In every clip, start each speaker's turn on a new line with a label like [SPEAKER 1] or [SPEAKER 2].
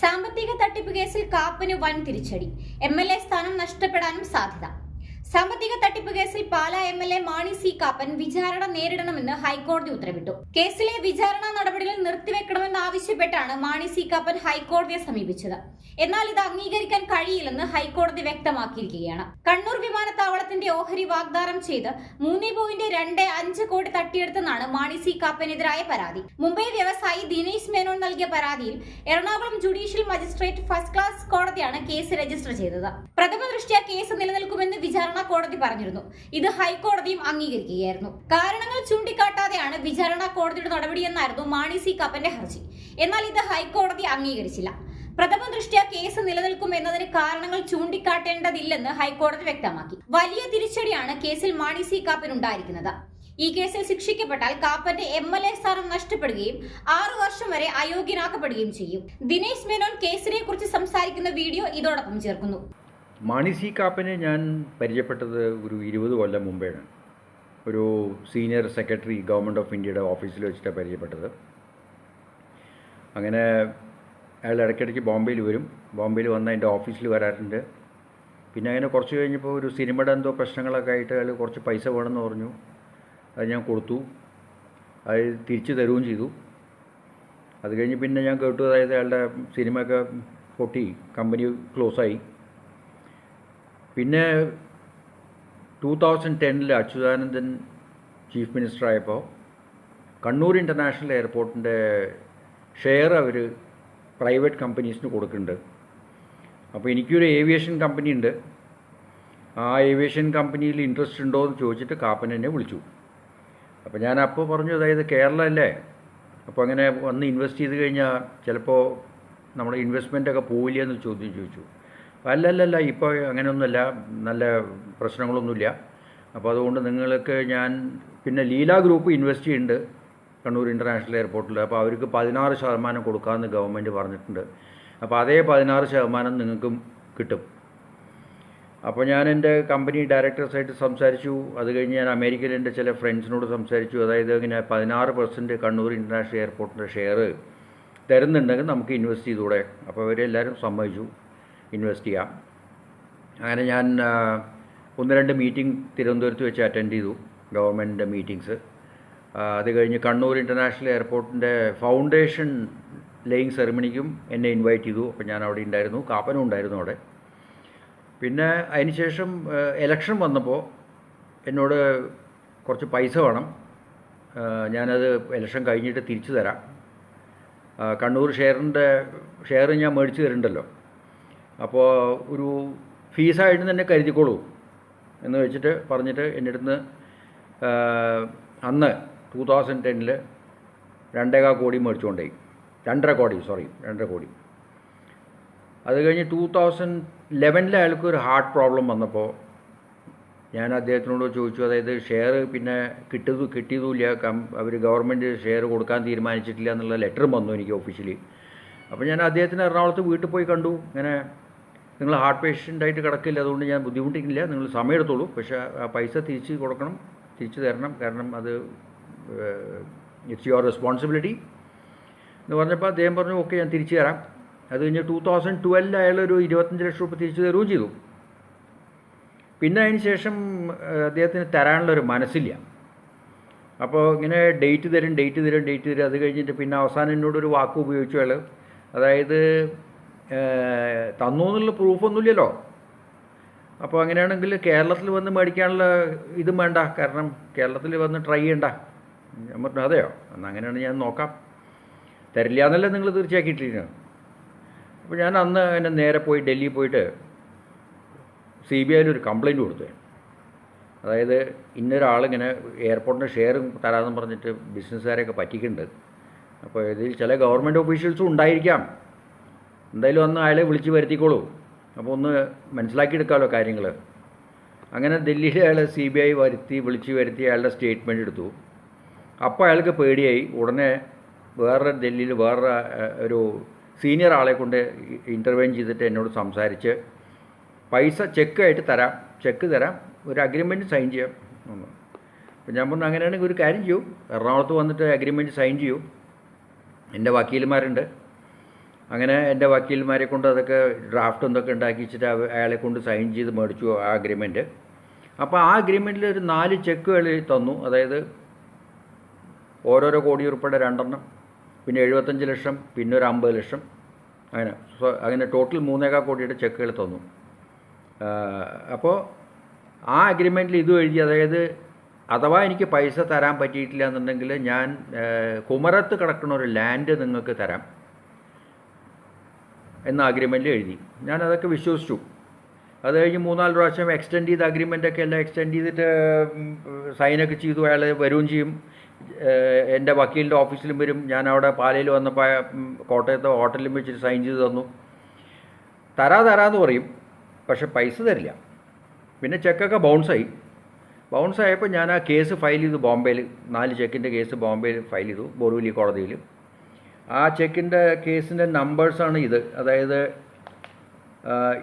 [SPEAKER 1] സാമ്പത്തിക തട്ടിപ്പ് കേസിൽ കാപ്പന് വൻ തിരിച്ചടി എം എൽ എ സ്ഥാനം നഷ്ടപ്പെടാനും സാധ്യത. സാമ്പത്തിക തട്ടിപ്പ് കേസിൽ Pala M L A Mani C Kappan വിചാരണ നേരിടണമെന്ന് ഹൈക്കോടതി ഉത്തരവിട്ടു. കേസിലെ വിചാരണ നടപടികൾ നിർത്തിവെക്കണമെന്ന് ആവശ്യപ്പെട്ടാണ് മാണി സി കാപ്പൻ ഹൈക്കോടതിയെ സമീപിച്ചത്. എന്നാൽ ഇത് അംഗീകരിക്കാൻ കഴിയില്ലെന്ന് ഹൈക്കോടതി വ്യക്തമാക്കിയിരിക്കുകയാണ്. കണ്ണൂർ വിമാനത്താവളത്തിന്റെ ഓഹരി വാഗ്ദാനം ചെയ്ത് മൂന്ന് പോയിന്റ് രണ്ട് അഞ്ച് കോടി തട്ടിയെടുത്തെന്നാണ് മാണി സി കാപ്പനെതിരായ പരാതി. മുംബൈ വ്യവസായി ദിനേശ് മേനോൻ നൽകിയ പരാതിയിൽ Ernakulam judicial magistrate first class കോടതിയാണ് കേസ് രജിസ്റ്റർ ചെയ്തത്. പ്രഥമ ദൃഷ്ട്യാ കേസ് നിലനിൽക്കുമെന്ന് വിചാരണ കോടതി പറഞ്ഞിരുന്നു. ഇത് ഹൈക്കോടതിയും അംഗീകരിക്കുകയായിരുന്നു. കാരണങ്ങൾ ചൂണ്ടിക്കാട്ടാതെയാണ് വിചാരണ കോടതിയുടെ നടപടിയെന്നായിരുന്നു മാണി സി കാപ്പന്റെ ഹർജി. എന്നാൽ ഇത് ഹൈക്കോടതി അംഗീകരിച്ചില്ല. പ്രഥമ ദൃഷ്ട്യാ കേസ് നിലനിൽക്കും എന്നതിന് കാരണങ്ങൾ ചൂണ്ടിക്കാട്ടേണ്ടതില്ലെന്ന് ഹൈക്കോടതി വ്യക്തമാക്കി. വലിയ തിരിച്ചടിയാണ് കേസിൽ മാണി സി കാപ്പൻ ഉണ്ടായിരിക്കുന്നത് ഈ കേസിൽ ശിക്ഷിക്കപ്പെട്ടാൽ കാപ്പന്റെ എം എൽ എ സ്ഥാനം നഷ്ടപ്പെടുകയും ആറു വർഷം വരെ അയോഗ്യനാക്കപ്പെടുകയും ചെയ്യും. ദിനേശ് മേനോൻ കേസിനെ കുറിച്ച് സംസാരിക്കുന്ന വീഡിയോ ഇതോടൊപ്പം ചേർക്കുന്നു.
[SPEAKER 2] മാണി സി കാപ്പനെ ഞാൻ പരിചയപ്പെട്ടത് ഒരു ഇരുപത് കൊല്ലം മുമ്പേയാണ് ഒരു സീനിയർ സെക്രട്ടറി ഗവൺമെന്റ് ഓഫ് ഇന്ത്യയുടെ ഓഫീസിൽ വെച്ചിട്ടാണ് പരിചയപ്പെട്ടത്. അങ്ങനെ അയാൾ ഇടയ്ക്കിടയ്ക്ക് ബോംബെയിൽ വരും. ബോംബെയിൽ വന്ന് എന്റെ ഓഫീസിൽ വരാറുണ്ട്. പിന്നെ അങ്ങനെ കുറച്ച് കഴിഞ്ഞപ്പോൾ ഒരു സിനിമയുടെ എന്തോ പ്രശ്നങ്ങളൊക്കെ ആയിട്ട് അയാൾ കുറച്ച് പൈസ വേണമെന്ന് പറഞ്ഞു. അത് ഞാൻ കൊടുത്തു. അത് തിരിച്ചു തരുകയും ചെയ്തു. അത് കഴിഞ്ഞ് പിന്നെ ഞാൻ കേട്ടു. അതായത് അയാളുടെ സിനിമയൊക്കെ പൊട്ടി. കമ്പനി ക്ലോസായി. പിന്നെ ടൂ തൗസൻഡ് ടെന്നിൽ അച്യുതാനന്ദൻ ചീഫ് മിനിസ്റ്റർ ആയപ്പോൾ കണ്ണൂർ ഇന്റർനാഷണൽ എയർപോർട്ടിന്റെ ഷെയർ അവർ പ്രൈവറ്റ് കമ്പനീസിന് കൊടുക്കുന്നുണ്ട്. അപ്പോൾ എനിക്കൊരു ഏവിയേഷൻ കമ്പനി ഉണ്ട്. ആ ഏവിയേഷൻ കമ്പനിയിൽ ഇൻട്രസ്റ്റ് ഉണ്ടോ എന്ന് ചോദിച്ചിട്ട് കാപ്പൻ എന്നെ വിളിച്ചു. അപ്പോൾ ഞാൻ അപ്പോൾ പറഞ്ഞു അതായത് കേരള അല്ലേ? അപ്പോൾ അങ്ങനെ വന്ന് ഇൻവെസ്റ്റ് ചെയ്ത് കഴിഞ്ഞാൽ ചിലപ്പോൾ നമ്മുടെ ഇൻവെസ്റ്റ്മെന്റൊക്കെ പോവില്ല? എന്ന് ചോദ്യം ചോദിച്ചു. അല്ലല്ലല്ല ഇപ്പോൾ അങ്ങനെയൊന്നുമില്ല. നല്ല പ്രശ്നങ്ങളൊന്നുമില്ല. അപ്പോൾ അതുകൊണ്ട് നിങ്ങൾക്ക് ഞാൻ പിന്നെ ലീല ഗ്രൂപ്പ് ഇൻവെസ്റ്റ് ചെയ്യുന്നുണ്ട് കണ്ണൂർ ഇന്റർനാഷണൽ എയർപോർട്ടിൽ. അപ്പോൾ അവർക്ക് പതിനാറ് ശതമാനം കൊടുക്കാമെന്ന് ഗവൺമെന്റ് പറഞ്ഞിട്ടുണ്ട്. അപ്പോൾ അതേ പതിനാറ് ശതമാനം നിങ്ങൾക്കും കിട്ടും. അപ്പോൾ ഞാൻ എന്റെ കമ്പനി ഡയറക്ടേഴ്സായിട്ട് സംസാരിച്ചു. അത് കഴിഞ്ഞ് ഞാൻ അമേരിക്കയിൽ എന്റെ ചില ഫ്രണ്ട്സിനോട് സംസാരിച്ചു. അതായത് ഇങ്ങനെ പതിനാറ് പെർസെന്റ് കണ്ണൂർ ഇന്റർനാഷണൽ എയർപോർട്ടിന്റെ ഷെയർ തരുന്നുണ്ടെങ്കിൽ നമുക്ക് ഇൻവെസ്റ്റ് ചെയ്തുകൂടെ? അപ്പോൾ അവരെല്ലാവരും സമ്മതിച്ചു. ഇൻവെസ്റ്റ് ചെയ്യാം. അങ്ങനെ ഞാൻ ഒന്ന് രണ്ട് മീറ്റിംഗ് തിരുവനന്തപുരത്ത് വെച്ച് അറ്റൻഡ് ചെയ്തു ഗവൺമെന്റിന്റെ മീറ്റിങ്സ് അത് കഴിഞ്ഞ് കണ്ണൂർ ഇന്റർനാഷണൽ എയർപോർട്ടിന്റെ ഫൗണ്ടേഷൻ ലേയിങ് സെറിമണിക്കും എന്നെ ഇൻവൈറ്റ് ചെയ്തു. അപ്പോൾ ഞാൻ അവിടെ ഉണ്ടായിരുന്നു. കാപ്പനും ഉണ്ടായിരുന്നു അവിടെ. പിന്നെ അതിനുശേഷം എലക്ഷൻ വന്നപ്പോൾ എന്നോട് കുറച്ച് പൈസ വേണം. ഞാനത് എലക്ഷൻ കഴിഞ്ഞിട്ട് തിരിച്ചു തരാം. കണ്ണൂർ ഷെയറിന്റെ ഷെയർ ഞാൻ മേടിച്ച് തരുന്നുണ്ടല്ലോ അപ്പോൾ ഒരു ഫീസായിട്ട് തന്നെ കരുതിക്കോളൂ എന്ന് വെച്ചിട്ട് പറഞ്ഞിട്ട് എന്റെ അടുത്ത് അന്ന് ടൂ തൗസൻഡ് ടെന്നിൽ രണ്ടേകാൽ കോടി മേടിച്ചുകൊണ്ടേ രണ്ടര കോടി സോറി രണ്ടര കോടി. അത് കഴിഞ്ഞ് ടൂ തൗസൻഡ് ലെവനിൽ അയാൾക്ക് ഒരു ഹാർട്ട് പ്രോബ്ലം വന്നപ്പോൾ ഞാൻ അദ്ദേഹത്തിനോട് ചോദിച്ചു അതായത് ഷെയർ പിന്നെ കിട്ടിയതും കിട്ടിയതുമില്ല കം അവർ ഗവൺമെന്റ് ഷെയർ കൊടുക്കാൻ തീരുമാനിച്ചിട്ടില്ല എന്നുള്ള ലെറ്ററും വന്നു എനിക്ക് ഓഫീഷ്യലി അപ്പോൾ ഞാൻ അദ്ദേഹത്തിന് എറണാകുളത്ത് വീട്ടിൽ പോയി കണ്ടു. ഇങ്ങനെ നിങ്ങൾ ഹാർട്ട് പേഷ്യന്റായിട്ട് കിടക്കില്ല അതുകൊണ്ട് ഞാൻ ബുദ്ധിമുട്ടിക്കില്ല. നിങ്ങൾ സമയമെടുത്തോളൂ പക്ഷേ ആ പൈസ തിരിച്ച് കൊടുക്കണം തിരിച്ചു തരണം. കാരണം അത് ഇറ്റ്സ് യുവർ റെസ്പോൺസിബിലിറ്റി എന്ന് പറഞ്ഞപ്പോൾ അദ്ദേഹം പറഞ്ഞു ഓക്കെ ഞാൻ തിരിച്ചു തരാം. അത് കഴിഞ്ഞ് ടൂ തൗസൻഡ് ട്വൽവിൽ അയാൾ ഒരു ഇരുപത്തഞ്ച് ലക്ഷം രൂപ തിരിച്ചു തരുകയും ചെയ്തു. പിന്നെ അതിന് ശേഷം അദ്ദേഹത്തിന് അദ്ദേഹത്തിന് തരാനുള്ളൊരു മനസ്സില്ല. അപ്പോൾ ഇങ്ങനെ ഡേറ്റ് തരും ഡേറ്റ് തരും ഡേറ്റ് തരും. അത് കഴിഞ്ഞിട്ട് പിന്നെ അവസാനം എന്നോടൊരു വാക്ക് ഉപയോഗിച്ചു അയാൾ. അതായത് തന്നു എന്നുള്ള പ്രൂഫൊന്നുമില്ലല്ലോ. അപ്പോൾ അങ്ങനെയാണെങ്കിൽ കേരളത്തിൽ വന്ന് മേടിക്കാനുള്ള ഇതും വേണ്ട. കാരണം കേരളത്തിൽ വന്ന് ട്രൈ ചെയ്യണ്ട. ഞാൻ പറഞ്ഞു അതെയോ? എന്നാൽ അങ്ങനെയാണ് ഞാൻ നോക്കാം. തരില്ല എന്നല്ലേ നിങ്ങൾ തീർച്ചയാക്കിയിട്ടില്ല അപ്പോൾ ഞാൻ അന്ന് എന്നെ നേരെ പോയി ഡൽഹി പോയിട്ട് സി ബി ഐയിൽ ഒരു കംപ്ലയിന്റ് കൊടുത്തു. അതായത് ഇന്നൊരാളിങ്ങനെ എയർപോർട്ടിന്റെ ഷെയർ തരാമെന്ന് പറഞ്ഞിട്ട് ബിസിനസ്സുകാരെയൊക്കെ പറ്റിക്കുന്നുണ്ട്. അപ്പോൾ ഇതിൽ ചില ഗവൺമെന്റ് ഓഫീഷ്യൽസും ഉണ്ടായിരിക്കാം. എന്തായാലും ഒന്ന് അയാളെ വിളിച്ച് വരുത്തിക്കോളൂ. അപ്പോൾ ഒന്ന് മനസ്സിലാക്കിയെടുക്കാമല്ലോ കാര്യങ്ങൾ. അങ്ങനെ ഡൽഹിയിൽ അയാളെ സി ബി ഐ വരുത്തി വിളിച്ച് വരുത്തി അയാളുടെ സ്റ്റേറ്റ്മെന്റ് എടുത്തു. അപ്പോൾ അയാൾക്ക് പേടിയായി. ഉടനെ വേറെ ഡൽഹിയിൽ വേറെ ഒരു സീനിയർ ആളെ കൊണ്ട് ഇന്റർവ്യൂ ചെയ്തിട്ട് എന്നോട് സംസാരിച്ച് പൈസ ചെക്കായിട്ട് തരാം. ചെക്ക് തരാം. ഒരു അഗ്രിമെന്റ് സൈൻ ചെയ്യാം. ഒന്ന് അപ്പോൾ ഞാൻ പറഞ്ഞു അങ്ങനെയാണെങ്കിൽ ഒരു കാര്യം ചെയ്യൂ. എറണാകുളത്ത് വന്നിട്ട് അഗ്രിമെന്റ് സൈൻ ചെയ്യൂ. എന്റെ വക്കീലുമാരുണ്ട് അങ്ങനെ എന്റെ വക്കീൽമാരെ കൊണ്ട് അതൊക്കെ ഡ്രാഫ്റ്റ് എന്തൊക്കെ ഉണ്ടാക്കിച്ചിട്ട് അയാളെ കൊണ്ട് സൈൻ ചെയ്ത് മേടിച്ചു ആ അഗ്രിമെന്റ് അപ്പോൾ ആ അഗ്രിമെന്റിൽ ഒരു നാല് ചെക്കുകൾ തന്നു. അതായത് ഓരോരോ കോടി ഉൾപ്പെടെ രണ്ടെണ്ണം പിന്നെ എഴുപത്തഞ്ച് ലക്ഷം പിന്നെ ഒരു അമ്പത് ലക്ഷം. അങ്ങനെ. അങ്ങനെ ടോട്ടൽ മൂന്നേകാൽ കോടിയുടെ ചെക്കുകൾ തന്നു. അപ്പോൾ ആ അഗ്രിമെന്റിൽ ഇതും എഴുതി. അതായത് അഥവാ എനിക്ക് പൈസ തരാൻ പറ്റിയിട്ടില്ല എന്നുണ്ടെങ്കിൽ ഞാൻ കുമരത്ത് കിടക്കുന്ന ഒരു ലാൻഡ് നിങ്ങൾക്ക് തരാം. എന്ന അഗ്രിമെന്റ് എഴുതി. ഞാനതൊക്കെ വിശ്വസിച്ചു. അത് കഴിഞ്ഞ് മൂന്നാൽ പ്രാവശ്യം എക്സ്റ്റെൻഡ് ചെയ്ത അഗ്രിമെന്റൊക്കെ എല്ലാം എക്സ്റ്റെൻഡ് ചെയ്തിട്ട് സൈനൊക്കെ ചെയ്തു. അയാൾ വരികയും ചെയ്യും. എന്റെ വക്കീലിന്റെ ഓഫീസിലും വരും. ഞാൻ അവിടെ പാലയിൽ വന്നപ്പോൾ കോട്ടയത്തെ ഹോട്ടലിലും വെച്ചിട്ട് സൈൻ ചെയ്ത് തന്നു. തരാ തരാന്ന് പറയും. പക്ഷെ പൈസ തരില്ല. പിന്നെ ചെക്കൊക്കെ ബൗൺസായി ബൗൺസ് ആയപ്പോൾ ഞാൻ ആ കേസ് ഫയൽ ചെയ്തു ബോംബെയിൽ. നാല് ചെക്കിന്റെ കേസ് ബോംബെയിൽ ഫയൽ ചെയ്തു. ബോറുവിലി കോടതിയിൽ. ആ ചെക്കിന്റെ കേസിന്റെ നമ്പേഴ്സാണ് ഇത്. അതായത്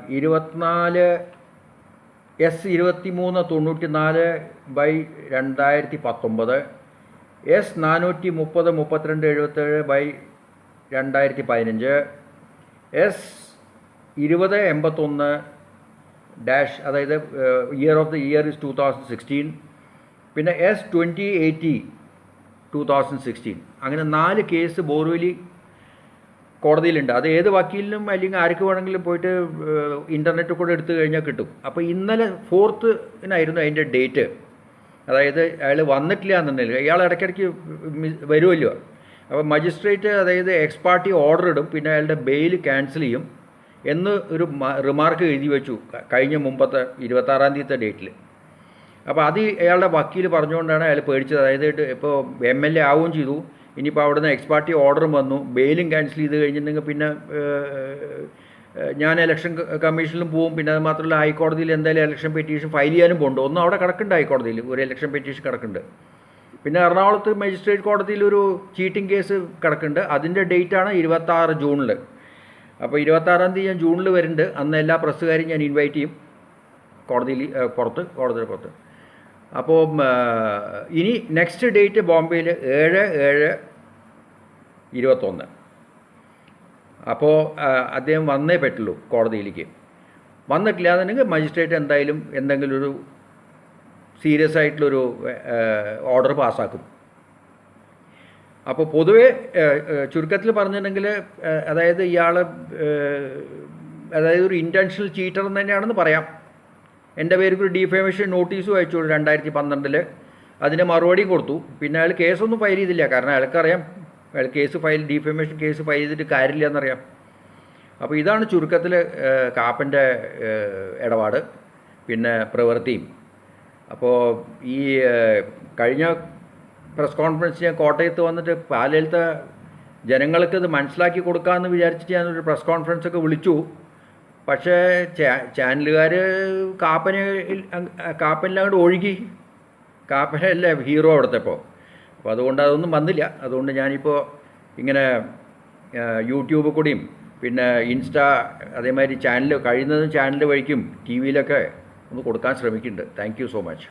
[SPEAKER 2] ഇരുപത്തിനാല് എസ് ഇരുപത്തി മൂന്ന് തൊണ്ണൂറ്റി നാല് ബൈ രണ്ടായിരത്തി പത്തൊമ്പത് എസ് നാനൂറ്റി മുപ്പത് മുപ്പത്തിരണ്ട് എഴുപത്തേഴ് ബൈ രണ്ടായിരത്തി പതിനഞ്ച് എസ് ഇരുപത് എൺപത്തൊന്ന് ഡാഷ് അതായത് year of the year is two thousand sixteen പിന്നെ S twenty eighty two thousand sixteen അങ്ങനെ നാല് കേസ് ബോർവെലി കോടതിയിലുണ്ട്. അത് ഏത് വക്കീലിനും അല്ലെങ്കിൽ ആർക്ക് വേണമെങ്കിലും പോയിട്ട് ഇന്റർനെറ്റ് കൂടെ എടുത്തു കഴിഞ്ഞാൽ കിട്ടും. അപ്പോൾ ഇന്നലെ ഫോർത്തിനായിരുന്നു അതിന്റെ ഡേറ്റ് അതായത് അയാൾ വന്നിട്ടില്ല എന്നുണ്ടെങ്കിൽ ഇയാൾ ഇടയ്ക്കിടയ്ക്ക് വരുമല്ലോ അപ്പോൾ മജിസ്ട്രേറ്റ് അതായത് എക്സ് പാർട്ടി ഓർഡർ ഇടും. പിന്നെ അയാളുടെ ബെയിൽ ക്യാൻസൽ ചെയ്യും. എന്ന് ഒരു റിമാർക്ക് എഴുതി വെച്ചു. കഴിഞ്ഞ മുമ്പത്തെ ഇരുപത്താറാം തീയതി ഡേറ്റിൽ അപ്പോൾ അത് അയാളുടെ വക്കീൽ പറഞ്ഞുകൊണ്ടാണ് അയാൾ പേടിച്ചത്. അതായത് ഇപ്പോൾ എം എൽ എ ആവുകയും ചെയ്തു. ഇനിയിപ്പോൾ അവിടുന്ന് എക്സ് പാർട്ടി ഓർഡറും വന്നു. ബെയിലും ക്യാൻസൽ ചെയ്ത് കഴിഞ്ഞിട്ടുണ്ടെങ്കിൽ പിന്നെ ഞാൻ ഇലക്ഷൻ കമ്മീഷനിലും പോവും. പിന്നെ അത് മാത്രമല്ല ഹൈക്കോടതിയിൽ എന്തായാലും ഇലക്ഷൻ പെറ്റീഷൻ ഫയൽ ചെയ്യാനും പോകുന്നുണ്ട് ഒന്നും അവിടെ കിടക്കുന്നുണ്ട് ഹൈക്കോടതിയിൽ. ഒരു ഇലക്ഷൻ പെറ്റീഷൻ കിടക്കുന്നുണ്ട് പിന്നെ എറണാകുളത്ത് മജിസ്ട്രേറ്റ് കോടതിയിൽ ഒരു ചീറ്റിംഗ് കേസ് കിടക്കുന്നുണ്ട് അതിന്റെ ഡേറ്റാണ് ഇരുപത്താറ് ജൂണിൽ അപ്പോൾ ഇരുപത്താറാം തീയതി ഞാൻ ജൂണിൽ വരുന്നുണ്ട്. അന്ന് എല്ലാ പ്രസ്സുകാരെയും ഞാൻ ഇൻവൈറ്റ് ചെയ്യും. കോടതിയിൽ പുറത്ത് കോടതിയുടെ പുറത്ത്. അപ്പോൾ ഇനി നെക്സ്റ്റ് ഡേറ്റ് ബോംബെയിൽ ഏഴ് ഏഴ് ഇരുപത്തൊന്ന്. അപ്പോൾ അദ്ദേഹം വന്നേ പറ്റുള്ളൂ കോടതിയിലേക്ക്. വന്നിട്ടില്ല എന്നുണ്ടെങ്കിൽ മജിസ്ട്രേറ്റ് എന്തായാലും എന്തെങ്കിലും ഒരു സീരിയസ് ആയിട്ടുള്ളൊരു ഓർഡർ പാസ്സാക്കും അപ്പോൾ പൊതുവെ ചുരുക്കത്തിൽ പറഞ്ഞിട്ടുണ്ടെങ്കിൽ അതായത് ഇയാൾ അതായത് ഒരു ഇന്റൻഷണൽ ചീറ്റർ തന്നെയാണെന്ന് പറയാം. എന്റെ പേർക്ക് ഒരു ഡിഫേമേഷൻ നോട്ടീസും അയച്ചോളൂ രണ്ടായിരത്തി പന്ത്രണ്ടിൽ അതിന് മറുപടി കൊടുത്തു. പിന്നെ അയാൾ കേസൊന്നും ഫയൽ ചെയ്തില്ല. കാരണം അയാൾക്കറിയാം അയാൾ case file defamation case file ചെയ്തിട്ട് കാര്യമില്ല എന്നറിയാം അപ്പോൾ ഇതാണ് ചുരുക്കത്തിൽ കാപ്പന്റെ ഇടപാട് പിന്നെ പ്രവൃത്തിയും. അപ്പോൾ ഈ കഴിഞ്ഞ പ്രസ് കോൺഫറൻസ് ഞാൻ കോട്ടയത്ത് വന്നിട്ട് പാലയിലത്തെ ജനങ്ങൾക്ക് ഇത് മനസ്സിലാക്കി കൊടുക്കാമെന്ന് വിചാരിച്ചിട്ട് ഞാനൊരു പ്രസ് കോൺഫറൻസ് ഒക്കെ വിളിച്ചു. പക്ഷേ ചാനലുകാർ കാപ്പനെ കാപ്പനിലങ്ങോട്ട് ഒഴുകി. കാപ്പനല്ലേ ഹീറോ അവിടുത്തെപ്പോൾ അപ്പോൾ അതുകൊണ്ട് അതൊന്നും വന്നില്ല. അതുകൊണ്ട് ഞാനിപ്പോൾ ഇങ്ങനെ യൂട്യൂബ് കൂടിയും പിന്നെ ഇൻസ്റ്റ അതേമാതിരി ചാനൽ കഴിയുന്നതും ചാനൽ വഴിക്കും ടി വിയിലൊക്കെ ഒന്ന് കൊടുക്കാൻ ശ്രമിക്കുന്നുണ്ട്. Thank so much.